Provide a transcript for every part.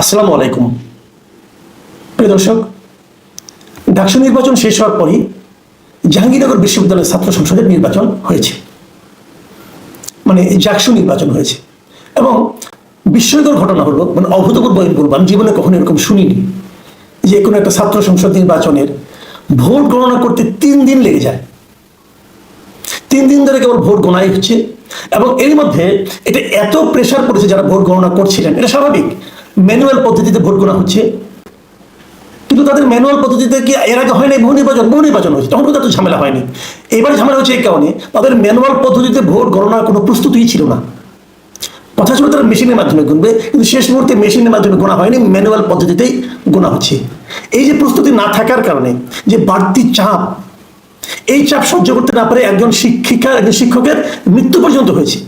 আসসালামু আলাইকুম। প্রিয় দর্শক, ডাকসু নির্বাচন শেষ হওয়ার পরই জাহাঙ্গীরনগর বিশ্ববিদ্যালয়ের ছাত্র সংসদের নির্বাচন হয়েছে। মানে জাকসু নির্বাচন হয়েছে। এবং বিস্ময়কর ঘটনা হলো মানে অভূতপূর্ব বলব আমি জীবনে কখনো এরকম শুনিনি যে কোনো একটা ছাত্র সংসদ নির্বাচনের ভোট গণনা করতে তিন দিন লেগে যায়। তিন দিন ধরে কেবল ভোট গণাই হচ্ছে এবং এর মধ্যে এটা এত প্রেশার পড়েছে যারা ভোট গণনা করছিলেন, এটা স্বাভাবিক। ম্যানুয়াল পদ্ধতিতে ভোট গণনা হচ্ছে। কিন্তু তাদের ম্যানুয়াল পদ্ধতিতে কি এর আগে হয়নি? বহু নির্বাচন বহু নির্বাচন হয়েছে। তখন কিন্তু ঝামেলা হয়নি। এবারে ঝামেলা হচ্ছে এই কারণে তাদের ম্যানুয়াল পদ্ধতিতে ভোট গণনার কোনো প্রস্তুতিই ছিল না। ছিল তারা মেশিনের মাধ্যমে গুনবে, কিন্তু শেষ মুহূর্তে মেশিনের মাধ্যমে গোনা হয়নি ম্যানুয়াল পদ্ধতিতেই গোনা হচ্ছে। এই যে প্রস্তুতি না থাকার কারণে যে বাড়তি চাপ, এই চাপ সহ্য করতে না পারে একজন শিক্ষিকা, একজন শিক্ষকের মৃত্যু পর্যন্ত হয়েছে।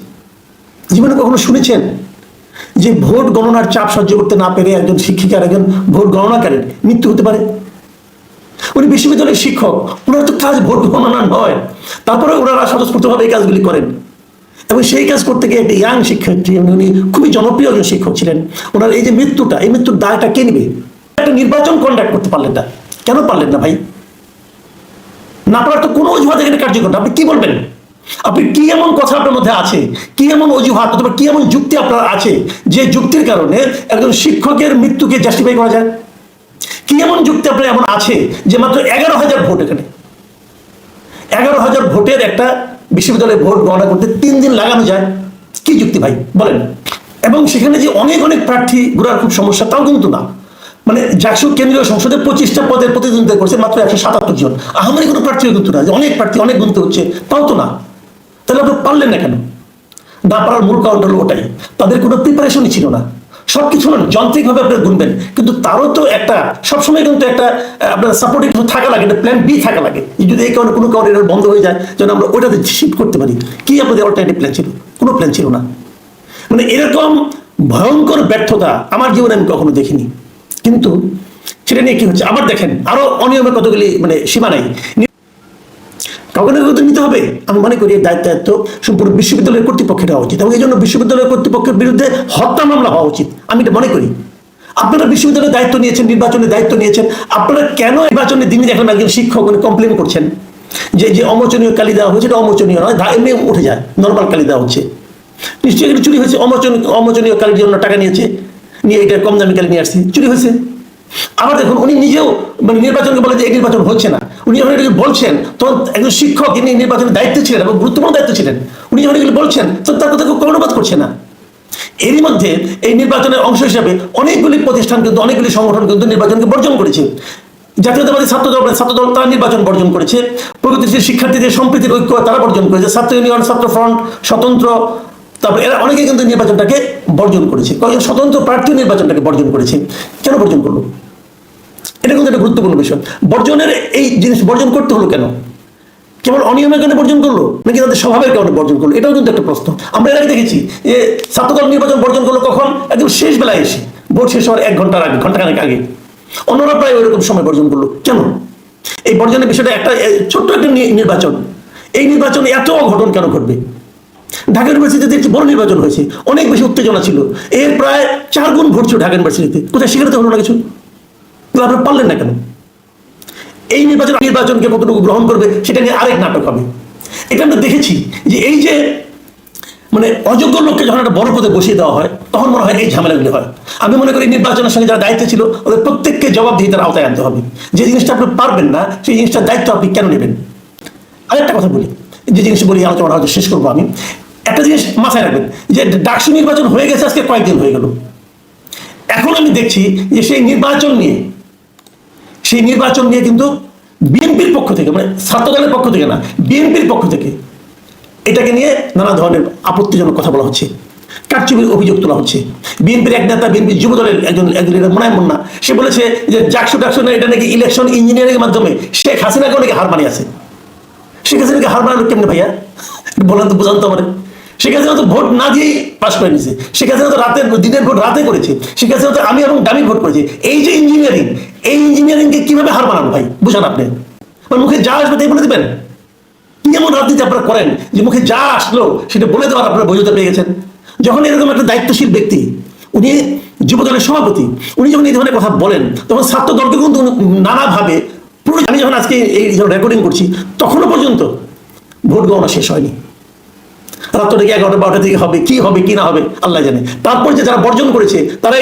জীবনে কখনো শুনেছেন? যে ভোট গণনার চাপ সহ্য করতে না পেরে একজন শিক্ষিকার একজন ভোট গণনাকারীর মৃত্যু হতে পারে? উনি বিশ্ববিদ্যালয়ের শিক্ষক, ওনার তো কাজ ভোট গণনা নয়। তারপরে ওনারা স্বতঃস্ফূর্তভাবে এই কাজগুলি করেন। এবং সেই কাজ করতে গিয়ে একটা ইয়াং শিক্ষার্থী উনি খুবই জনপ্রিয় একজন শিক্ষক ছিলেন। ওনার এই যে মৃত্যুটা, এই মৃত্যুর দায়টা কে নিবে? একটা নির্বাচন কন্ডাক্ট করতে পারলেন না। কেন পারলেন না ভাই? না পারার তো কোনো অজুহাত এখানে কার্যকর আপনি কি বলবেন? আপনি কি এমন কথা আপনার মধ্যে আছে? কি এমন অজুহাত অথবা কি এমন যুক্তি আপনার আছে যে যুক্তির কারণে একজন শিক্ষকের মৃত্যুকে জাস্টিফাই করা যায়? কি এমন যুক্তি আপনার এমন আছে যে মাত্র এগারো হাজার ভোট এখানে? এগারো হাজার ভোটের একটা বিশ্ববিদ্যালয়ে ভোট গণনা করতে তিন দিন লাগানো যায়। কি যুক্তি ভাই? বলেন। এবং সেখানে যে অনেক অনেক প্রার্থী ঘোরার খুব সমস্যা, তাও কিন্তু না। মানে জাকসু কেন্দ্রীয় সংসদে পঁচিশটা পদের প্রতিদ্বন্দ্বিতা করছে মাত্র একশো সাতাত্তর জন। আহামারি কোনো প্রার্থী কিন্তু না, যে অনেক প্রার্থী, অনেক গুনতে হচ্ছে, তাও তো না। তাহলে আপনি পারলেন না কেন? না পারার মূল কারণটা হলো ওটাই। তাদের কোনো প্রিপারেশনই ছিল না। সব কিছু যান্ত্রিকভাবে আপনি গুনবেন। কিন্তু তারও তো একটা, সবসময় কিন্তু একটা আপনার সাপোর্টিং থাকা লাগে প্ল্যান বি থাকা লাগে। যদি এই কারণে কোনো কারণে এটা বন্ধ হয়ে যায়, যেন আমরা ওটাতে শিফট করতে পারি। কি আপনাদের অল্টারনেটিভ প্ল্যান ছিল? কোনো প্ল্যান ছিল না। মানে এরকম ভয়ঙ্কর ব্যর্থতা আমার জীবনে আমি কখনো দেখিনি। কিন্তু সেটা নিয়ে কি হচ্ছে? আবার দেখেন, আরও অনিয়মের কতগুলি মানে সীমা নাই। কাউকে না কাউকে নিতে হবে। আমি মনে করি এই দায়িত্ব সম্পূর্ণ বিশ্ববিদ্যালয়ের কর্তৃপক্ষের হওয়া উচিত এবং এই জন্য বিশ্ববিদ্যালয়ের কর্তৃপক্ষের বিরুদ্ধে হত্যা মামলা হওয়া উচিত। আমি এটা মনে করি। আপনারা বিশ্ববিদ্যালয়ের দায়িত্ব নিয়েছেন নির্বাচনের দায়িত্ব নিয়েছেন। আপনারা কেন নির্বাচনের দিনে দেখেন একজন শিক্ষক উনি কমপ্লেন করছেন? যে যে অমোচনীয় কালি দেওয়া হয়েছে, এটা অমোচনীয় নয় এমনি উঠে যায় নর্মাল কালি দেওয়া হচ্ছে। নিশ্চয়ই এটা চুরি হয়েছে অমোচনীয় অমোচনীয় কালির জন্য টাকা নিয়েছে। নিয়ে এটা কম দামি কালি নিয়ে আসছে, চুরি হয়েছে। আবার দেখুন, উনি নিজেও মানে নির্বাচনকে বলে যে, এই নির্বাচন হচ্ছে না। উনি যখন এটাকে বলছেন, তখন একজন শিক্ষক ইনি নির্বাচনের দায়িত্বে ছিলেন এবং গুরুত্বপূর্ণ দায়িত্ব ছিলেন, উনি যখন এগুলো বলছেন তো তার কথা কেউ কর্ণপাত করছে না। এরই মধ্যে এই নির্বাচনের অংশ হিসাবে অনেকগুলি প্রতিষ্ঠান কিন্তু, অনেকগুলি সংগঠন কিন্তু নির্বাচনকে বর্জন করেছে। জাতীয়তাবাদী ছাত্র দল ছাত্র দল তারা নির্বাচন বর্জন করেছে। প্রগতিশীল শিক্ষার্থীদের সম্প্রীতির ঐক্য তারা বর্জন করেছে। ছাত্র ইউনিয়ন, ছাত্র ফ্রন্ট, স্বতন্ত্র, তারপরে এরা অনেকে কিন্তু নির্বাচনটাকে বর্জন করেছে। কয়েকজন স্বতন্ত্র প্রার্থী নির্বাচনটাকে বর্জন করেছে। কেন বর্জন করল? এটা কিন্তু একটা গুরুত্বপূর্ণ বিষয়। বর্জনের এই জিনিস বর্জন করতে হলো কেন? কেবল অনিয়মের কারণে বর্জন করল, নাকি তাদের স্বভাবের কারণে বর্জন করল? এটাও কিন্তু একটা প্রশ্ন। আমরা এর দেখেছি যে ছাত্রদল নির্বাচন বর্জন করল কখন? একদম শেষ বেলায় এসে। ভোট শেষ হওয়ার এক ঘণ্টার আগে ঘণ্টা ঘন্টাখানেক আগে। অন্যরা প্রায় ওইরকম সময় বর্জন করল। কেন? এই বর্জনের বিষয়টা একটা ছোট্ট একটা নির্বাচন। এই নির্বাচনে এত অঘটন কেন ঘটবে? ঢাকা ইউনিভার্সিটিতে দেখছি বড় নির্বাচন হয়েছে। অনেক বেশি উত্তেজনা ছিল। এর প্রায় চার গুণ ভোট ছিল ঢাকা ইউনিভার্সিটিতে। কোথায়? সেখানে তো হলো না কিছু। তাহলে আপনারা পারলেন না কেন? এই নির্বাচন নির্বাচনকে কতটুকু গ্রহণ করবে সেটা নিয়ে আরেক নাটক হবে। এটা আমরা দেখেছি যে এই যে মানে অযোগ্য লোককে যখন একটা বড় পদে বসিয়ে দেওয়া হয়, তখন মনে হয় এই ঝামেলাগুলি হয়। আমি মনে করি নির্বাচনের সঙ্গে যারা দায়িত্ব ছিল, ওদের প্রত্যেককে জবাবদিহিতার আওতায় আনতে হবে। যে জিনিসটা আপনি পারবেন না, সেই জিনিসটার দায়িত্ব আপনি কেন নেবেন? আরেকটা কথা বলি, যে জিনিস বলি, আলোচনা হয়তো শেষ করব আমি। একটা জিনিস মাথায় রাখবেন, যে ডাকসু নির্বাচন হয়ে গেছে আজকে কয়েকদিন হয়ে গেল। এখন আমি দেখছি যে সেই নির্বাচন নিয়ে সেই নির্বাচন নিয়ে কিন্তু বিএনপির পক্ষ থেকে মানে ছাত্রদলের পক্ষ থেকে না, বিএনপির পক্ষ থেকে এটাকে নিয়ে নানা ধরনের আপত্তিজনক কথা বলা হচ্ছে, কারচুপির অভিযোগ তোলা হচ্ছে। বিএনপির এক নেতা, বিএনপির যুব দলের একজন একজন নেতা মনায় মুন্না সে বলেছে যে জাকসু না, এটা নাকি ইলেকশন ইঞ্জিনিয়ারিং এর মাধ্যমে শেখ হাসিনাকে নাকি হার মানিয়েছে। শেখ হাসিনাকে হার মানানো কেমনে ভাইয়া? বলেন তো, বুঝান তো আমার। শেখ হাসিনা তো ভোট না দিয়েই পাশ করে নিয়েছে শেখ হাসিনা তো রাতের, দিনের ভোট রাতে করেছে। শেখ হাসিনা তো আমি এবং দামি ভোট করেছি। এই যে ইঞ্জিনিয়ারিং। এই ইঞ্জিনিয়ারিংকে কীভাবে হার মানানো ভাই? বুঝান আপনি। আমার মুখে যা আসবে তাই বলে দেবেন? কি এমন রাজনীতি আপনারা করেন যে মুখে যা আসলো সেটা বলে দেওয়ার আপনারা বৈধতা পেয়ে গেছেন? যখন এরকম একটা দায়িত্বশীল ব্যক্তি, উনি যুবদলের সভাপতি, উনি যখন এই ধরনের কথা বলেন, তখন ছাত্র দলকে কিন্তু নানাভাবে পুরো আমি যখন আজকে এই রেকর্ডিং করছি, তখনও পর্যন্ত ভোট গণনা শেষ হয়নি। রাত্র থেকে এগারোটা বারোটা থেকে হবে, কি হবে, কি না হবে, আল্লাহ জানে। তারপর যে যারা বর্জন করেছে তারা